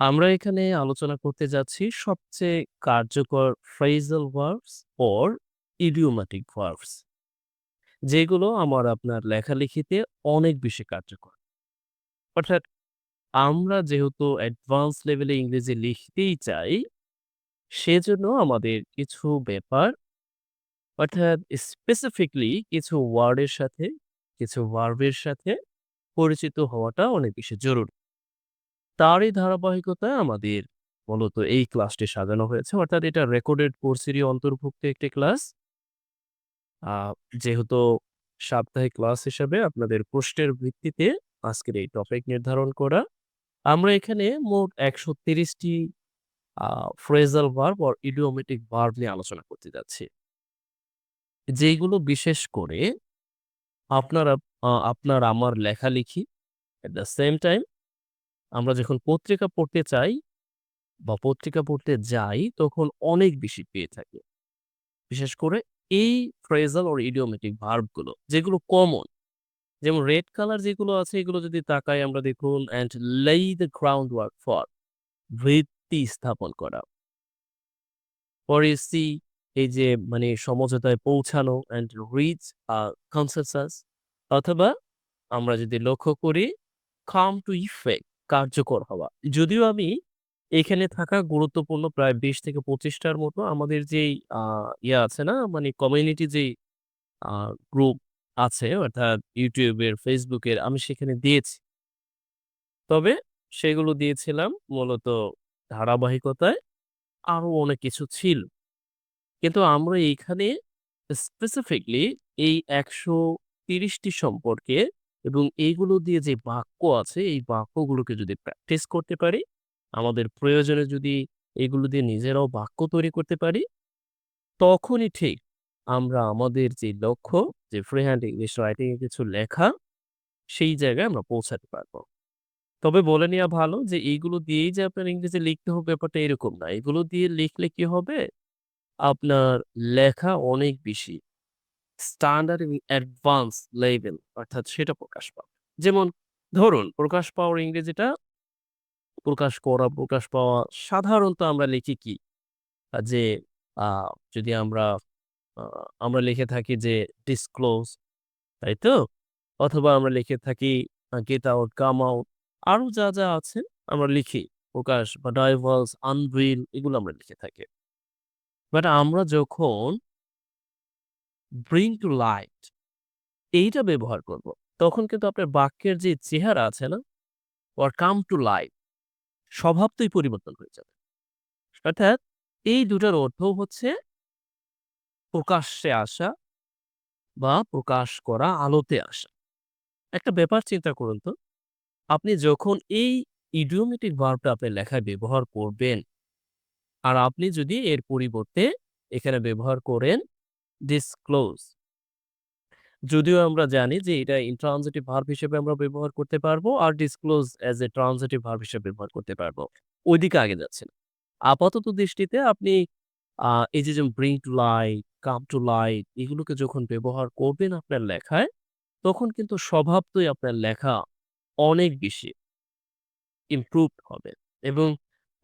আমরা এখানে আলোচনা করতে যাচ্ছি সবচেয়ে কার্যকর phrasal verbs or idiomatic verbs যেগুলো আমার আপনার লেখালেখিতে অনেক বেশি কার্যকর। অর্থাৎ আমরা যেহেতু অ্যাডভান্স লেভেলে ইংরেজি লিখতেই চাই, সেজন্য আমাদের কিছু ব্যাপার অর্থাৎ স্পেসিফিকলি কিছু ওয়ার্ডের সাথে, কিছু ভার্বের সাথে পরিচিত হওয়াটা অনেক বেশি জরুরি। তারই ধারাবাহিকতায় আমাদের মূলত এই ক্লাসটি সাজানো হয়েছে। অর্থাৎ এটা রেকর্ডেড কোর্সেরই অন্তর্ভুক্ত একটি ক্লাস। যেহেতু সাপ্তাহিক ক্লাস হিসাবে আপনাদের প্রশ্নের ভিত্তিতে আজকের এই টপিক নির্ধারণ করা। আমরা এখানে মোট ১৩০ টি আ, phrasal verb or idiomatic verb নিয়ে আলোচনা করতে যাচ্ছি। যেইগুলো বিশেষ করে আপনারা আপনার আমার লেখালেখি at the সেম time আমরা যখন পত্রিকা পড়তে চাই বা পত্রিকা পড়তে যাই, তখন অনেক বেশি পেয়ে থাকি। বিশেষ করে এই phrasal or idiomatic verb গুলো যেগুলো কমন। যেমন রেড কালার যেগুলো আছে, এগুলো যদি তাকাই আমরা দেখুন অ্যান্ড লেই দ্য গ্রাউন্ড ওয়ার্ক ফর ভিত্তি স্থাপন করা। পরে সি এই যে মানে সমঝোতায় পৌঁছানো অ্যান্ড রিচ consensus অথবা আমরা যদি লক্ষ্য করি কাম টু effect কার্যকর হওয়া। যদিও আমি এখানে থাকা গুরুত্বপূর্ণ প্রায় ২০ থেকে ২৫ টার মতো আমাদের যেই, আ ইয়ে আছে না মানে কমিউনিটি যেই গ্রুপ আছে, অর্থাৎ Facebook এর, আমি সেখানে দিয়েছি। তবে সেগুলো দিয়েছিলাম মূলত ধারাবাহিকতায় আরও অনেক কিছু ছিল। কিন্তু আমরা এইখানে স্পেসিফিকলি এই ১৩০ টি সম্পর্কে এবং এইগুলো দিয়ে যে বাক্য আছে এই বাক্যগুলোকে যদি প্র্যাকটিস করতে পারি, আমাদের প্রয়োজনে যদি এগুলো দিয়ে নিজেরাও বাক্য তৈরি করতে পারি, তখনই ঠিক আমরা আমাদের যে লক্ষ্য যে ফ্রি হ্যান্ড ইংলিশ রাইটিংয়ে কিছু লেখা, সেই জায়গায় আমরা পৌঁছাতে পারব। তবে বলে নেওয়া ভালো যে এইগুলো দিয়েই যে আপনার ইংরেজি লিখতে হবে ব্যাপারটা এরকম না। এগুলো দিয়ে লিখলে কি হবে? আপনার লেখা অনেক বেশি স্ট্যান্ডার্ড এবং অ্যাডভান্স লেভেল অর্থাৎ সেটা প্রকাশ পাবে। যেমন ধরুন প্রকাশ পাওয়ার ইংরেজিটা প্রকাশ করা, প্রকাশ পাওয়া সাধারণত আমরা লিখি কি? যে যদি আমরা আমরা লিখে থাকি যে ডিসক্লোজ তাই তো? অথবা আমরা লিখে থাকি uh out come out out আরও যা, যা আছে আমরা লিখি প্রকাশ বা divulge, unveil এগুলো আমরা লিখে থাকি। বাট আমরা যখন bring to light এইটা ব্যবহার করব, তখন কিন্তু আপনার বাক্যের যে চেহারা আছে না? or come to light স্বভাবতই পরিবর্তন হয়ে যাবে। অর্থাৎ এই দুটার অর্থ হচ্ছে প্রকাশ্যে আসা বা প্রকাশ করা, আলোতে আসা। একটা ব্যাপার চিন্তা করুন তো, আপনি যখন এই idiomatic verb টা আপনার লেখায় ব্যবহার করবেন, আর আপনি যদি এর পরিবর্তে এখানে ব্যবহার করেন disclose যদিও আমরা জানি যে এটা intransitive verb হিসেবে আমরা ব্যবহার করতে পারব আর disclose as a transitive verb হিসেবে ব্যবহার করতে পারব। ওইদিকে আগে যাচ্ছি না। আপাতত দৃষ্টিতে আপনি এই যে যেমন bring to light, come to light এগুলোকে যখন ব্যবহার করবেন আপনার লেখায়, তখন কিন্তু স্বভাবতই আপনার লেখা অনেক বেশি improved হবে এবং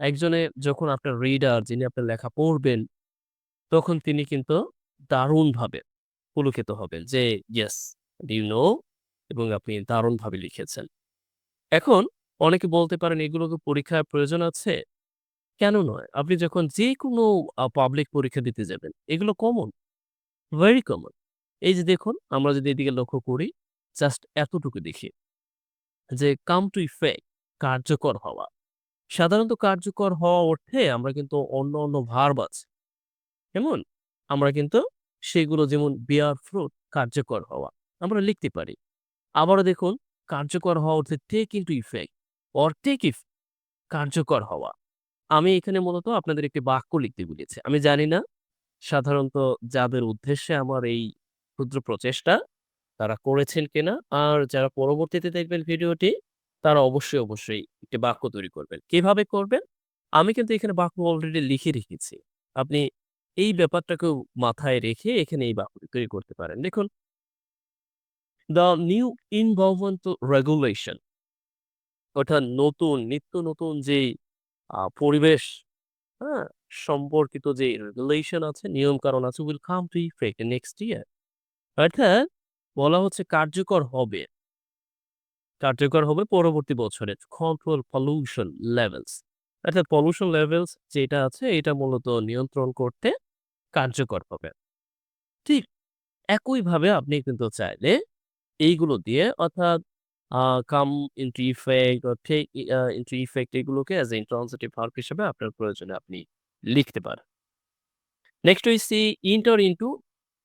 একজনে যখন আপনার রিডার যিনি আপনার লেখা পড়বেন, তখন তিনি কিন্তু দারুণভাবে পুলকিত হবেন যে ইয়েস, you know এবং আপনি দারুণভাবে লিখেছেন। এখন অনেকে বলতে পারেন এগুলো কি পরীক্ষায় প্রয়োজন আছে? কেন নয়? আপনি যখন যেকোনো আ পাবলিক পরীক্ষা দিতে যাবেন, এগুলো কমন, ভেরি কমন। এই যে দেখুন আমরা যদি এদিকে লক্ষ্য করি, জাস্ট এতটুকু দেখি। যে কাম টু ইফেক্ট কার্যকর হওয়া। সাধারণত কার্যকর হওয়া অর্থে আমরা কিন্তু অন্য, অন্য ভার্ব আছে। কেমন? আমরা কিন্তু সেগুলো যেমন bear fruit কার্যকর হওয়া। আমরা লিখতে পারি। আবারও দেখুন কার্যকর হওয়া অর্থে take into effect or take effect কার্যকর হওয়া। আমি এখানে মূলত আপনাদের একটি বাক্য লিখতে বলেছি। আমি জানি না সাধারণত যাদের উদ্দেশ্যে আমার এই ক্ষুদ্র প্রচেষ্টা, তারা করেছেন কিনা? আর যারা পরবর্তীতে দেখবেন ভিডিওটি, তারা অবশ্যই, অবশ্যই একটি বাক্য তৈরি করবেন। কীভাবে করবেন? আমি কিন্তু এখানে বাক্য অলরেডি লিখে রেখেছি। আপনি এই ব্যাপারটাকেও মাথায় রেখে এখানে এই বাক্যটি তৈরি করতে পারেন। দেখুন The new environmental regulation অর্থাৎ নতুন, নিত্য নতুন যে পরিবেশ, হ্যাঁ? সম্পর্কিত যে রেগুলেশন আছে, নিয়ম-কানুন আছে will come to effect next year অর্থাৎ বলা হচ্ছে কার্যকর হবে। কার্যকর হবে পরবর্তী বছরে। Control pollution levels. অর্থাৎ পলিউশন লেভেলস যেটা আছে এটা মূলত নিয়ন্ত্রণ করতে কার্যকর হবে। ঠিক একইভাবে আপনি কিন্তু চাইলে এইগুলো দিয়ে অর্থাৎ come into effect uh into effect এগুলোকে অ্যাজ এ ইন্ট্রান্সিটিভ ভার্ব হিসেবে আপনার প্রয়োজনে আপনি লিখতে পারেন। নেক্সট হইছে এন্টার ইনটু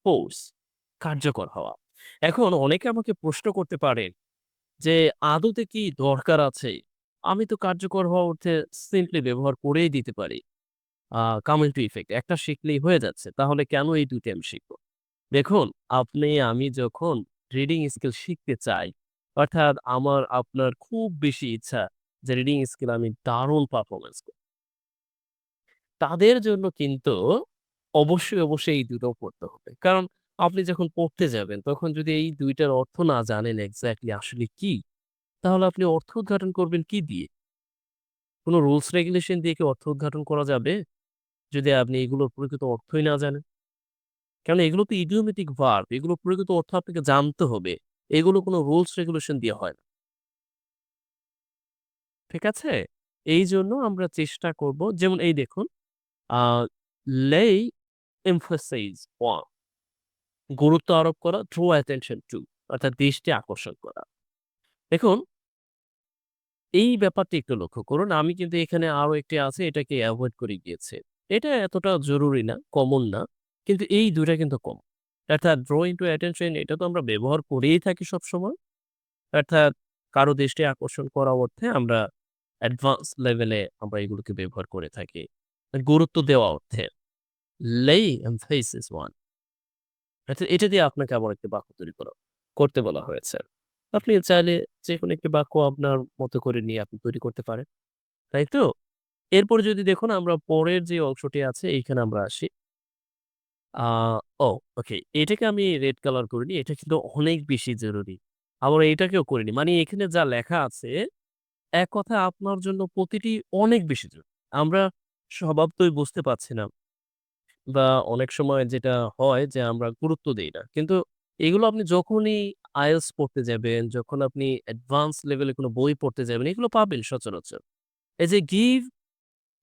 ফোর্স কার্যকর হওয়া। এখন অনেকে আমাকে প্রশ্ন করতে পারেন যে, আদতে কি দরকার আছে? আমি তো কার্যকর হওয়া অর্থে সিম্পলি ব্যবহার করেই দিতে পারি। আ কাম ইনটু ইফেক্ট একটা শিখলেই হয়ে যাচ্ছে। তাহলে কেন এই ২ টি আমি শিখব? দেখুন আপনি আমি যখন রিডিং স্কিল শিখতে চাই, অর্থাৎ আমার আপনার খুব বেশি ইচ্ছা যে রিডিং স্কিল আমি দারুণ পারফরম্যান্স করব। তাদের জন্য কিন্তু অবশ্যই, অবশ্যই এই দুটো পড়তে হবে। কারণ আপনি যখন পড়তে যাবেন তখন যদি এই দুইটার অর্থ না জানেন এক্সাক্টলি আসলে কি, তাহলে আপনি অর্থ উদ্ঘাটন করবেন কি দিয়ে? কোনো রুলস রেগুলেশন দিয়ে কি অর্থ উদ্ঘাটন করা যাবে? যদি আপনি এগুলোর প্রকৃত অর্থই না জানেন? কারণ এগুলো তো ইডিওমেটিক ভার্ব এগুলোর প্রকৃত অর্থ আপনাকে জানতে হবে। এগুলো কোন রুলস রেগুলেশন দিয়ে হয় না। ঠিক আছে? এইজন্য আমরা চেষ্টা করব যেমন এই দেখুন lay emphasis on গুরুত্ব আরোপ করা, draw attention টু অর্থাৎ দৃষ্টি আকর্ষণ করা। দেখুন এই ব্যাপারটি একটু লক্ষ্য করুন। আমি কিন্তু এখানে আরও একটি আছে এটাকে অ্যাভয়েড করে গিয়েছি। এটা এতটা জরুরি না, কমন না। কিন্তু এই ২ টা কিন্তু কমন। অর্থাৎ draw into attention এটা তো আমরা ব্যবহার করেই থাকি সবসময়। অর্থাৎ কারও দৃষ্টি আকর্ষণ করা অর্থে আমরা অ্যাডভান্স লেভেলে আমরা এগুলোকে ব্যবহার করে থাকি। গুরুত্ব দেওয়া অর্থে। lay emphasis on অর্থাৎ এটা দিয়ে আপনাকে আবার একটি বাক্য তৈরি করা করতে বলা হয়েছে। আপনি চাইলে যেকোনো একটি বাক্য আপনার মতো করে নিয়ে আপনি তৈরি করতে পারেন। তাই তো? এরপরে যদি দেখুন আমরা পরের যে অংশটি আছে এইখানে আমরা আসি। ও ওকে। এটাকে আমি রেড কালার করিনি। এটা কিন্তু অনেক বেশি জরুরি। আবার এটাকেও করিনি। মানে এখানে যা লেখা আছে, এক কথায় আপনার জন্য প্রতিটি অনেক বেশি জরুরি। আমরা স্বভাবতই বুঝতে পারছি না। বা অনেক সময় যেটা হয় যে আমরা গুরুত্ব দিই না। কিন্তু এগুলো আপনি যখনই IELTS পড়তে যাবেন, যখন আপনি অ্যাডভান্স লেভেলে কোনো বই পড়তে যাবেন, এগুলো পাবেন সচরাচর। এই যে give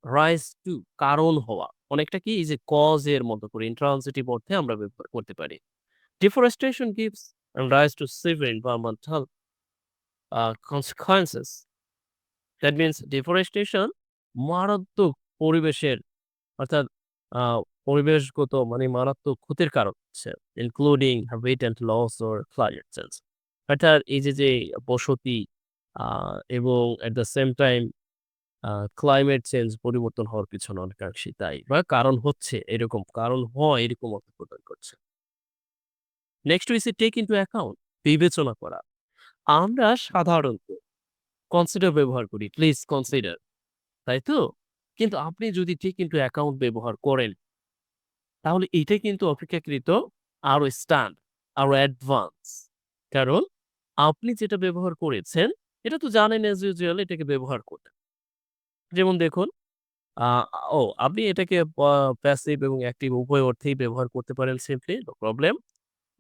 রাইজ টু কারণ হওয়া। অনেকটা কি ইজ কজ এর মতো করে ইন্ট্রান্সিটিভ অর্থে আমরা ব্যবহার করতে পারি। Deforestation gives rise to severe environmental consequences that means deforestation মারাত্মক পরিবেশের, অর্থাৎ পরিবেশগত মানে মারাত্মক ক্ষতির কারণ হচ্ছে including habit and loss or climate change অর্থাৎ এই যে যে বসতি এবং at the same time climate change পরিবর্তন হওয়ার পিছনে অনেকাংশেই দায়ী বা কারণ হচ্ছে এরকম কারণ হয় এরকম অর্থ প্রদান করছে। নেক্সট হইছে take into account বিবেচনা করা। আমরা সাধারণত কনসিডার ব্যবহার করি। Please consider. তাই তো? কিন্তু আপনি যদি take into account ব্যবহার করেন তাহলে এটা কিন্তু অপেক্ষাকৃত আরও স্ট্যান্ড, আরও অ্যাডভান্স। কারণ আপনি যেটা ব্যবহার করেছেন, এটা তো জানেন as usual এটাকে ব্যবহার করতে। যেমন দেখুন ও আপনি এটাকে প্যাসিভ এবং অ্যাক্টিভ উভয় অর্থেই ব্যবহার করতে পারেন simply, no problem.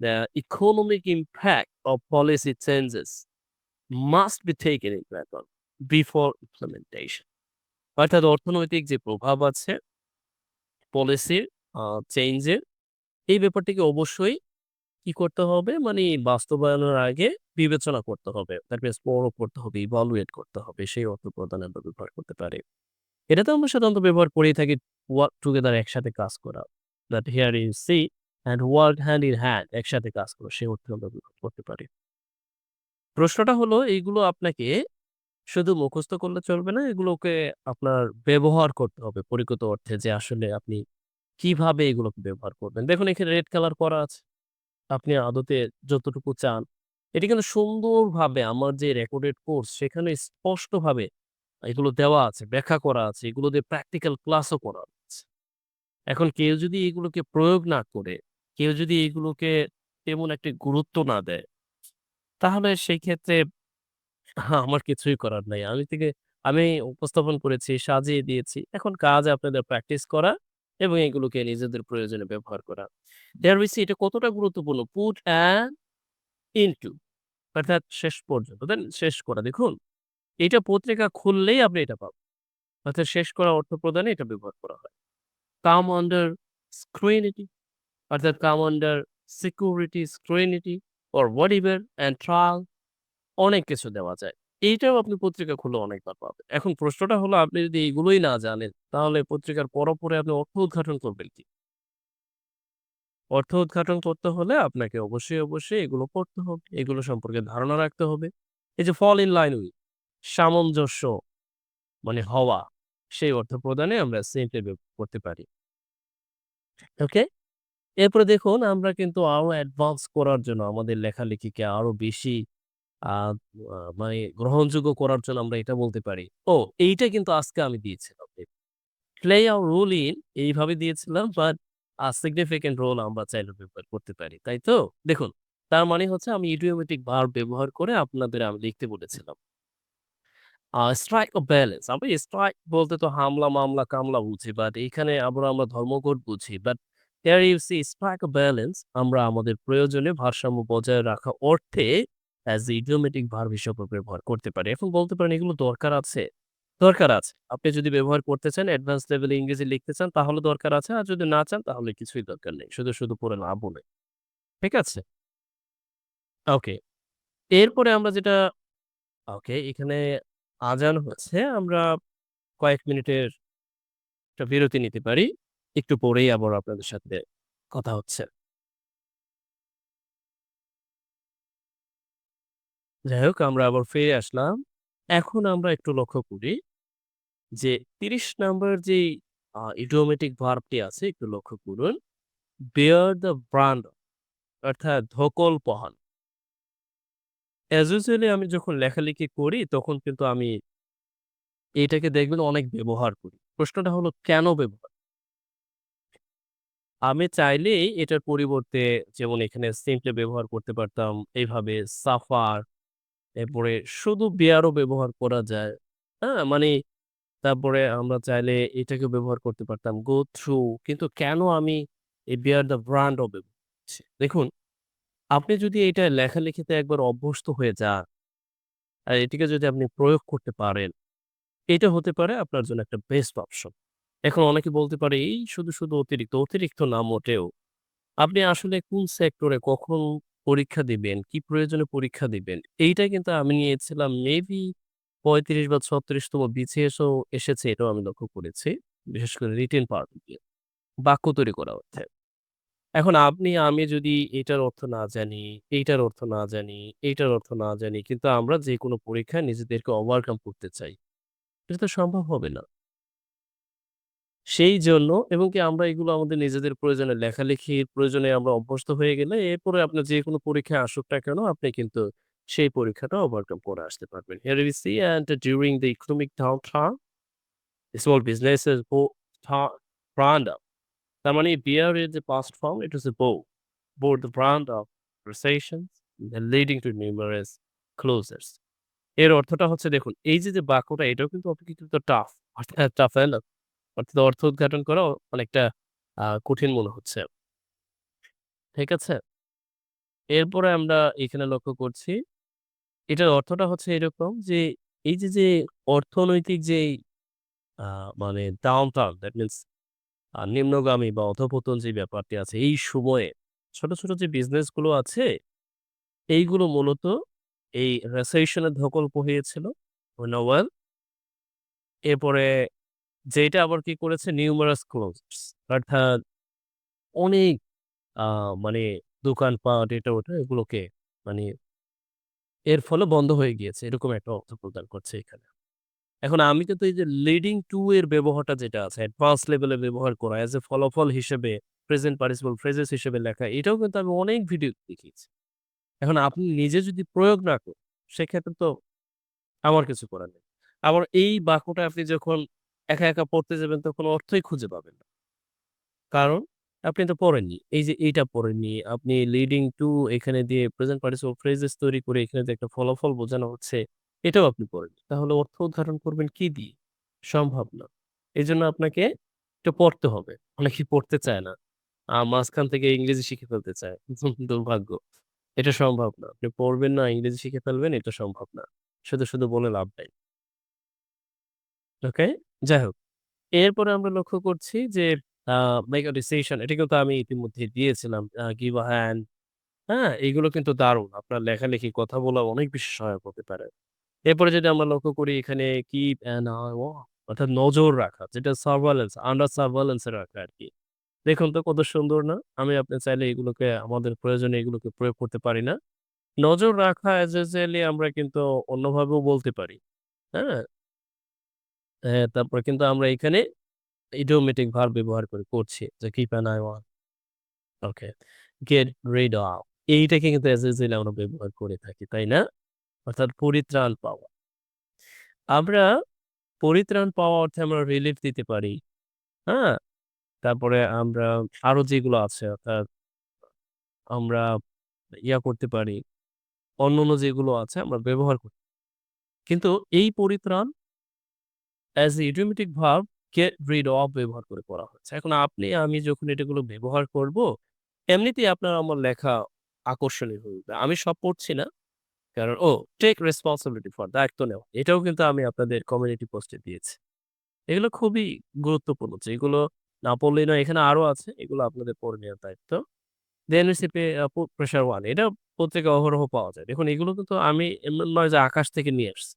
The economic impact of policy changes must be taken into account before. অর্থাৎ অর্থনৈতিক যে প্রভাব আছে পলিসির চেঞ্জের এই ব্যাপারটিকে অবশ্যই কি করতে হবে? মানে বাস্তবায়নের আগে বিবেচনা করতে হবে। মিনস পরখ করতে হবে, ইভালুয়েট করতে হবে। সেই অর্থ প্রদান আমরা ব্যবহার করতে পারি। এটা তো আমরা সাধারণত ব্যবহার করেই থাকি ওয়ার্ক টুগেদার একসাথে কাজ করা। That here you see and work hand in hand একসাথে কাজ করা। সেই অর্থে আমরা ব্যবহার করতে পারি। প্রশ্নটা হলো এইগুলো আপনাকে শুধু মুখস্থ করলে চলবে না। এগুলোকে আপনার ব্যবহার করতে হবে পরিকৃত অর্থে যে আসলে আপনি কীভাবে এগুলোকে ব্যবহার করবেন। দেখুন এখানে রেড কালার করা আছে। আপনি আদতে যতটুকু চান, এটি কিন্তু সুন্দরভাবে আমার যে রেকর্ডেড কোর্স সেখানে স্পষ্টভাবে এগুলো দেওয়া আছে, ব্যাখ্যা করা আছে। এগুলো দিয়ে প্র্যাকটিক্যাল ক্লাসও করা আছে। এখন কেউ যদি এগুলোকে প্রয়োগ না করে, কেউ যদি এগুলোকে তেমন একটি গুরুত্ব না দেয়, তাহলে সেই ক্ষেত্রে আমার কিছুই করার নাই। আমি থেকে আমি উপস্থাপন করেছি, সাজিয়ে দিয়েছি। এখন কাজ আপনাদের প্র্যাকটিস করা এবং এগুলোকে নিজেদের প্রয়োজনে ব্যবহার করা। দেয়ার see এটা কতটা গুরুত্বপূর্ণ। Put an into অর্থাৎ শেষ পর্যন্ত, দেন শেষ করা। দেখুন, এটা পত্রিকা খুললেই আপনি এটা পাবেন। অর্থাৎ শেষ করা অর্থ প্রদানে এটা ব্যবহার করা হয়। কাম আন্ডার scrutiny অর্থাৎ come under security, scrutiny or whatever and trial অনেক কিছু দেওয়া যায়। এইটাও আপনি পত্রিকা খুলে অনেকবার পাবেন। এখন প্রশ্নটা হলো আপনি যদি এগুলোই না জানেন, তাহলে পত্রিকার পরপরে আপনি অর্থ উদ্ঘাটন করবেন কি? অর্থ উদ্ঘাটন করতে হলে আপনাকে অবশ্যই, অবশ্যই এগুলো পড়তে হবে। এগুলো সম্পর্কে ধারণা রাখতে হবে। এই যে fall in line with সামঞ্জস্য মানে হওয়া, সেই অর্থ প্রদানে আমরা ব্যবহার করতে পারি। ওকে? এরপরে দেখুন আমরা কিন্তু আরও অ্যাডভান্স করার জন্য আমাদের লেখালেখিকে আরও বেশি মানে গ্রহণযোগ্য করার জন্য আমরা এটা বলতে পারি। ও এইটা কিন্তু আজকে আমি দিয়েছিলাম। প্লে a রোল ইন এইভাবে দিয়েছিলাম বাট আ সিগনিফিক্যান্ট রোল আমরা চাইলে ব্যবহার করতে পারি। তাই তো? দেখুন, তার মানে হচ্ছে আমি idiomatic ভার্ব ব্যবহার করে আপনাদের আমি লিখতে বলেছিলাম। স্ট্রাইক a ব্যালেন্স আমরা স্ট্রাইক বলতে তো হামলা, মামলা, কামলা বুঝি বাট এইখানে আবার আমরা ধর্মঘট বুঝি। But here you see strike a আমরা আমাদের প্রয়োজনে ভারসাম্য বজায় রাখা অর্থে as a idiomatic ভার্ব হিসেবে ব্যবহার করতে পারি। এখন বলতে পারেন এগুলো দরকার আছে? দরকার আছে। আপনি যদি ব্যবহার করতে চান অ্যাডভান্স লেভেলে ইংরেজি লিখতে চান তাহলে দরকার আছে। আর যদি না চান তাহলে কিছুই দরকার নেই। শুধু, শুধু পড়ে লাভও নেই। ঠিক আছে? ওকে। এরপরে আমরা যেটা ওকে এখানে আজান হচ্ছে। আমরা কয়েক মিনিটের একটা বিরতি নিতে পারি। একটু পরেই আবার আপনাদের সাথে কথা হচ্ছে। যাই হোক, আমরা আবার ফিরে আসলাম। এখন আমরা একটু লক্ষ্য করি যে ৩০ নাম্বার যেই idiomatic ভার্বটি আছে, একটু লক্ষ্য করুন। bear the brunt অর্থাৎ ধকল বহন। as আমি যখন লেখালেখি করি, তখন কিন্তু আমি এটাকে দেখবেন অনেক ব্যবহার করি। প্রশ্নটা হলো, কেন ব্যবহার? আমি চাইলেই এটার পরিবর্তে যেমন এখানে simply ব্যবহার করতে পারতাম এইভাবে suffer এরপরে শুধু bear ও ব্যবহার করা যায়। হ্যাঁ? মানে তারপরে আমরা চাইলে এটাকে ব্যবহার করতে পারতাম গো through কিন্তু কেন আমি এই bear দ্য brunt ও ব্যবহার করছি? দেখুন, আপনি যদি এটা লেখালেখিতে একবার অভ্যস্ত হয়ে যান আর এটিকে যদি আপনি প্রয়োগ করতে পারেন, এটা হতে পারে আপনার জন্য একটা বেস্ট অপশন। এখন অনেকে বলতে পারে এই শুধু, শুধু অতিরিক্ত। অতিরিক্ত না মোটেও। আপনি আসলে কোন সেক্টরে কখন পরীক্ষা দিবেন, কি প্রয়োজনে পরীক্ষা দিবেন, এইটা কিন্তু আমি নিয়েছিলাম মেবি ৩৫ বা ৩৬ তম বিসিএসও এসেছে এটাও আমি লক্ষ্য করেছি। বিশেষ করে রিটেন পার্ট দিয়ে। বাক্য তৈরি করা অর্থে। এখন আপনি আমি যদি এটার অর্থ না জানি, এইটার অর্থ না জানি, এইটার অর্থ না জানি কিন্তু আমরা যেকোনো পরীক্ষায় নিজেদেরকে ওভারকাম করতে চাই। এটা তো সম্ভব হবে না। সেই জন্য এবং কি আমরা এগুলো আমাদের নিজেদের প্রয়োজনে লেখালেখির প্রয়োজনে আমরা অভ্যস্ত হয়ে গেলে এরপরে আপনার যেকোনো পরীক্ষায় আসুক না কেন আপনি কিন্তু সেই পরীক্ষাটা ওভারকাম করে আসতে পারবেন। Here we see and during the economic downturn small businesses go ta brand up তার মানে bear এর যে past form it was a bow. bore the brand of recessions leading to numerous closures. এর অর্থটা হচ্ছে দেখুন এই যে, যে বাক্যটা এটাও কিন্তু অপেক্ষাকৃত টাফ অর্থাৎ টাফ অর্থাৎ অর্থ উদ্ঘাটন করা অনেকটা কঠিন মনে হচ্ছে। ঠিক আছে? এরপরে আমরা এখানে লক্ষ্য করছি এটার অর্থটা হচ্ছে এরকম যে এই যে, যে অর্থনৈতিক যে মানে ডাউনটার্ন দ্যাট মিনস নিম্নগামী বা অধঃপতন যে ব্যাপারটি আছে এই সময়ে ছোট, ছোট যে বিজনেসগুলো আছে এইগুলো মূলত এই রিসেশন এর ধকল বহিয়েছিল ওয়েল এরপরে যেটা আবার কি করেছে নিউমারাস ক্লোজড অর্থাৎ অনেক মানে দোকানপাট এটা ওটা এগুলোকে মানে এর ফলে বন্ধ হয়ে গিয়েছে। এরকম একটা অর্থ প্রদান করছে এখানে। এখন আমি কিন্তু এই যে লিডিং টু এর ব্যবহারটা যেটা আছে অ্যাডভান্স লেভেলে ব্যবহার করা এজ এ ফলাফল হিসেবে প্রেজেন্ট পার্টিসিপল ফ্রেজেস হিসেবে লেখা, এটাও কিন্তু আমি অনেক ভিডিও দেখিয়েছি। এখন আপনি নিজে যদি প্রয়োগ না করেন, সেক্ষেত্রে তো আমার কিছু করার নেই। আবার এই বাক্যটা আপনি যখন একা, একা পড়তে যাবেন তো কোনো অর্থই খুঁজে পাবেন না। কারণ আপনি তো পড়েননি। এই যে এইটা পড়েননি। আপনি লিডিং টু এখানে দিয়ে প্রেজেন্ট পার্টিসিপল ফ্রেজেস তৈরি করে এখানে যে একটা ফলাফল বোঝানো হচ্ছে, এটাও আপনি পড়েননি। তাহলে অর্থ উদ্ঘাটন করবেন কি দিয়ে? সম্ভব না। এজন্য আপনাকে একটু পড়তে হবে। অনেকেই পড়তে চায় না। আ মাঝখান থেকে ইংরেজি শিখে ফেলতে চায়। দুর্ভাগ্য। এটা সম্ভব না। আপনি পড়বেন না, ইংরেজি শিখে ফেলবেন এটা সম্ভব না। শুধু, শুধু বলে লাভ নাই। ওকে? যাই হোক। এরপরে আমরা লক্ষ্য করছি যে আ make a decision এটা কিন্তু আমি ইতিমধ্যে দিয়েছিলাম। আ a hand হ্যাঁ? এগুলো কিন্তু দারুণ। আপনার লেখালেখি, কথা বলা অনেক বেশি সহায়ক হতে পারে। এরপরে যদি আমরা লক্ষ্য করি এখানে on অর্থাৎ নজর রাখা যেটা সার্ভেইলেন্স, আন্ডার সার্ভেইলেন্স এ রাখা আরকি। দেখুন তো কত সুন্দর না? আমি আপনি চাইলে এগুলোকে আমাদের প্রয়োজনে এগুলোকে প্রয়োগ করতে পারি না? নজর রাখা as আমরা কিন্তু অন্যভাবেও বলতে পারি। হ্যাঁ? হ্যাঁ, তারপরে কিন্তু আমরা এখানে idiomatic ভার্ব ব্যবহার করে করছি। যে keep an eye on okay. get rid of এইটাকে কিন্তু আমরা ব্যবহার করে থাকি। তাই না? অর্থাৎ পরিত্রাণ পাওয়া। আমরা পরিত্রাণ পাওয়া অর্থে আমরা রিলিফ দিতে পারি। হ্যাঁ? তারপরে আমরা আরও যেগুলো আছে অর্থাৎ আমরা ইয়া করতে পারি। অন্যান্য যেগুলো আছে আমরা ব্যবহার করি। কিন্তু এই পরিত্রাণ as a idiomatic verb get rid of ব্যবহার করে করা হয়েছে। এখন আপনি আমি যখন এটাগুলো ব্যবহার করব, এমনিতেই আপনার আমার লেখা আকর্ষণীয় হয়ে উঠবে। আমি সব পড়ছি না। কারণ ও টেক রেসপন্সিবিলিটি ফর দায়িত্ব নেওয়া। এটাও কিন্তু আমি আপনাদের কমিউনিটি পোস্টে দিয়েছি। এগুলো খুবই গুরুত্বপূর্ণ। যেগুলো না পড়লেই নয় এখানে আরও আছে। এগুলো আপনাদের পড়ে নেওয়ার দায়িত্ব। দেন রিসিপে প্রেশার 1 এটা পত্রিকায় অহরহ পাওয়া যায়। দেখুন এগুলো কিন্তু আমি নয় যে আকাশ থেকে নিয়ে আসছি।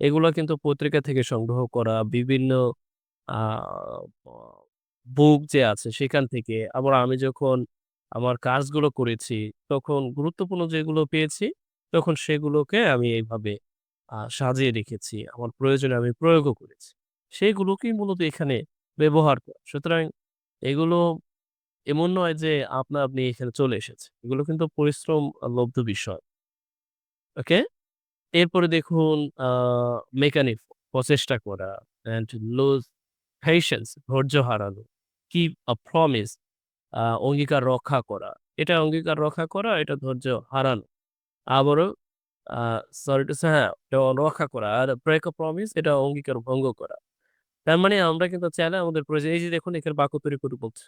এগুলো কিন্তু পত্রিকা থেকে সংগ্রহ করা বিভিন্ন বুক যে আছে সেখান থেকে। আবার আমি যখন আমার কাজগুলো করেছি, তখন গুরুত্বপূর্ণ যেগুলো পেয়েছি, তখন সেগুলোকে আমি এইভাবে সাজিয়ে রেখেছি। আমার প্রয়োজনে আমি প্রয়োগও করেছি। সেগুলোকেই মূলত এখানে ব্যবহার করা। সুতরাং এগুলো এমন নয় যে আপনা আপনি এখানে চলে এসেছে। এগুলো কিন্তু পরিশ্রম লব্ধ বিষয়। ওকে? এরপরে দেখুন মেকানিক প্রচেষ্টা করা অ্যান্ড লুজ পেশেন্স ধৈর্য হারানো। আ প্রমিস অঙ্গীকার রক্ষা করা। এটা অঙ্গীকার রক্ষা করা, এটা ধৈর্য হারানো। আবারও সরি টু হ্যাঁ, এটা রক্ষা করা। আর ব্রেক আ প্রমিস এটা অঙ্গীকার ভঙ্গ করা। তার মানে আমরা কিন্তু চাইলে আমাদের প্রয়োজন এই যে দেখুন এখানে বাক্য তৈরি করে বলছে।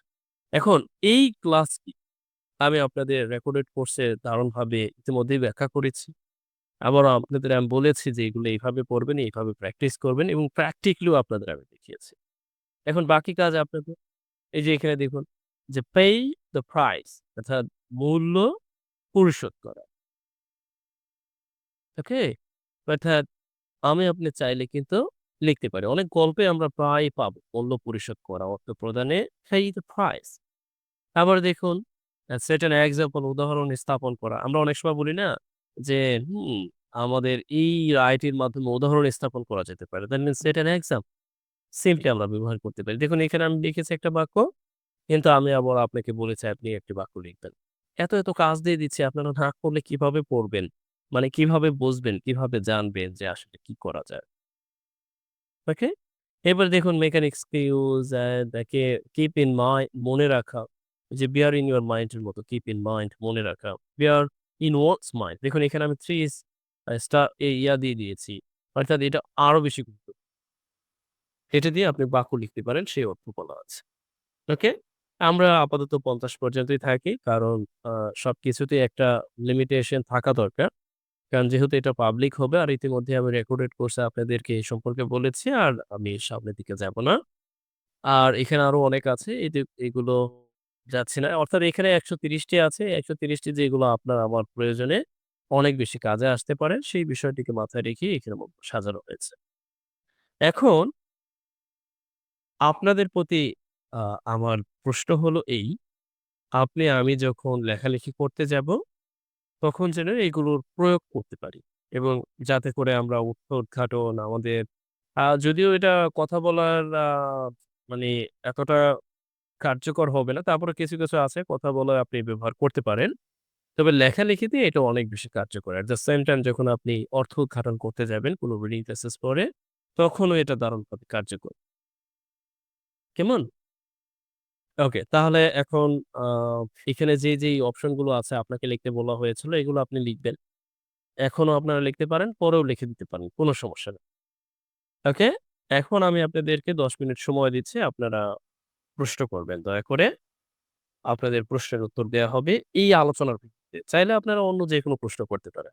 এখন এই ক্লাসটি আমি আপনাদের রেকর্ডেড কোর্সে দারুণভাবে ইতিমধ্যেই ব্যাখ্যা করেছি। আবারও আপনাদের আমি বলেছি যে এগুলো এইভাবে পড়বেন, এইভাবে প্র্যাকটিস করবেন এবং প্র্যাকটিক্যালিও আপনাদের আমি দেখিয়েছি। এখন বাকি কাজ আপনাদের এই যে এখানে দেখুন যে পে দ্য প্রাইস অর্থাৎ মূল্য পরিশোধ করা। ওকে? অর্থাৎ আমি আপনি চাইলে কিন্তু লিখতে পারি। অনেক গল্পে আমরা প্রায় পাবো মূল্য পরিশোধ করা, অর্থ প্রদানে pay the price আবার দেখুন সেট এক্সাম্পল উদাহরণ স্থাপন করা। আমরা অনেক সময় বলি না যে, হুম, আমাদের এই রায়টির মাধ্যমে উদাহরণ স্থাপন করা যেতে পারে। That means set an example simply আমরা ব্যবহার করতে পারি। দেখুন এখানে আমি লিখেছি একটা বাক্য, কিন্তু আমি আবার আপনাকে বলেছি আপনি একটি বাক্য লিখবেন। এত, এত কাজ দিয়ে দিচ্ছি আপনারা না করলে কীভাবে পড়বেন? মানে কীভাবে বুঝবেন, কীভাবে জানবেন যে আসলে কি করা যায়? ওকে? এবার দেখুন মেক অ্যান এক্সকিউজ অ্যান্ড কে কিপ ইন মাইন্ড মনে রাখা। যে bear in your mind এর মতো কিপ ইন মাইন্ড মনে রাখা। bear in one's mind দেখুন, এখানে আমি থ্রি স্টার ইয়া দিয়ে দিয়েছি। অর্থাৎ এটা আরও বেশি গুরুত্ব এটা দিয়ে আপনি বাক্য লিখতে পারেন, সেই অর্থ বলা আছে। ওকে? আমরা আপাতত ৫০ পর্যন্তই থাকি। কারণ আ সবকিছুতেই একটা লিমিটেশন থাকা দরকার। কারণ যেহেতু এটা পাবলিক হবে, আর ইতিমধ্যে আমি রেকর্ডেড কোর্সে আপনাদেরকে এই সম্পর্কে বলেছি, আর আমি সামনের দিকে যাব না। আর এখানে আরও অনেক আছে। এগুলো যাচ্ছি না। অর্থাৎ এখানে ১৩০ টি আছে। ১৩০ টি যেগুলো আপনার আমার প্রয়োজনে অনেক বেশি কাজে আসতে পারে সেই বিষয়টিকে মাথায় রেখে এখানে সাজানো হয়েছে। এখন আপনাদের প্রতি আমার প্রশ্ন হলো এই, আপনি আমি যখন লেখালেখি করতে যাব, তখন যেন এগুলোর প্রয়োগ করতে পারি এবং যাতে করে আমরা উৎস উদ্ঘাটন আমাদের যদিও এটা কথা বলার মানে এতটা কার্যকর হবে না। তারপরে কিছু, কিছু আছে কথা বলে আপনি ব্যবহার করতে পারেন। তবে লেখালেখিতে এটা অনেক বেশি কার্যকর। এট দ্য সেম টাইম যখন আপনি অর্থ উদ্ঘাটন করতে যাবেন কোন রিডিং প্যাসেজ পড়ে, তখনও এটা দারুণভাবে কার্যকর। কেমন? ওকে, তাহলে এখন এখানে যে, যেই অপশনগুলো আছে আপনাকে লিখতে বলা হয়েছিল এগুলো আপনি লিখবেন। এখনও আপনারা লিখতে পারেন, পরেও লিখে দিতে পারেন। কোনো সমস্যা নেই। ওকে? এখন আমি আপনাদেরকে ১০ মিনিট সময় দিচ্ছি। আপনারা প্রশ্ন করবেন দয়া করে। আপনাদের প্রশ্নের উত্তর দেওয়া হবে এই আলোচনার ভিত্তিতে। চাইলে আপনারা অন্য যে কোনো প্রশ্ন করতে পারেন।